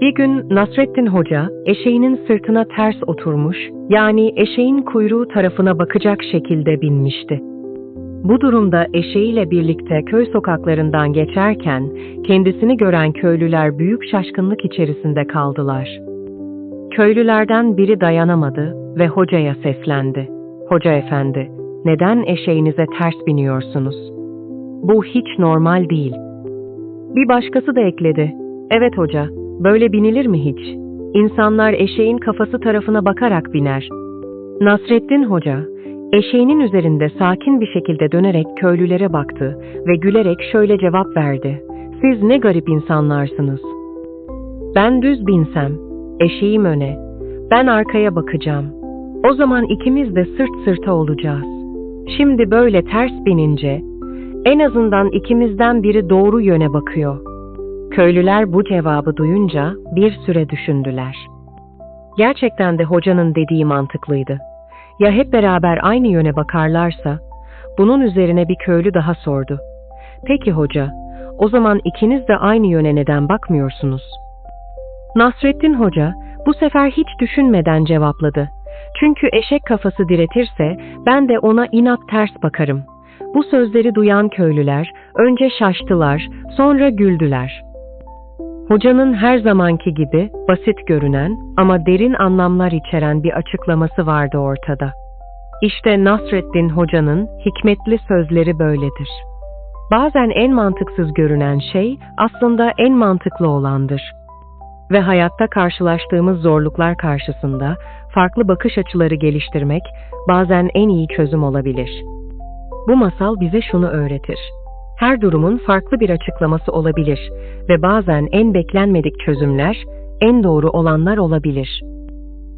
Bir gün Nasrettin Hoca eşeğinin sırtına ters oturmuş, yani eşeğin kuyruğu tarafına bakacak şekilde binmişti. Bu durumda eşeğiyle birlikte köy sokaklarından geçerken kendisini gören köylüler büyük şaşkınlık içerisinde kaldılar. Köylülerden biri dayanamadı ve hocaya seslendi. Hoca efendi, neden eşeğinize ters biniyorsunuz? Bu hiç normal değil. Bir başkası da ekledi. Evet hoca, böyle binilir mi hiç? İnsanlar eşeğin kafası tarafına bakarak biner. Nasrettin Hoca, eşeğinin üzerinde sakin bir şekilde dönerek köylülere baktı ve gülerek şöyle cevap verdi. Siz ne garip insanlarsınız. Ben düz binsem, eşeğim öne, ben arkaya bakacağım. O zaman ikimiz de sırt sırta olacağız. Şimdi böyle ters binince, en azından ikimizden biri doğru yöne bakıyor. Köylüler bu cevabı duyunca bir süre düşündüler. Gerçekten de hocanın dediği mantıklıydı. Ya hep beraber aynı yöne bakarlarsa? Bunun üzerine bir köylü daha sordu. Peki hoca, o zaman ikiniz de aynı yöne neden bakmıyorsunuz? Nasrettin Hoca bu sefer hiç düşünmeden cevapladı. Çünkü eşek kafası diretirse ben de ona inat ters bakarım. Bu sözleri duyan köylüler önce şaştılar, sonra güldüler. Hocanın her zamanki gibi basit görünen ama derin anlamlar içeren bir açıklaması vardı ortada. İşte Nasreddin Hoca'nın hikmetli sözleri böyledir. Bazen en mantıksız görünen şey aslında en mantıklı olandır. Ve hayatta karşılaştığımız zorluklar karşısında farklı bakış açıları geliştirmek bazen en iyi çözüm olabilir. Bu masal bize şunu öğretir. Her durumun farklı bir açıklaması olabilir ve bazen en beklenmedik çözümler en doğru olanlar olabilir.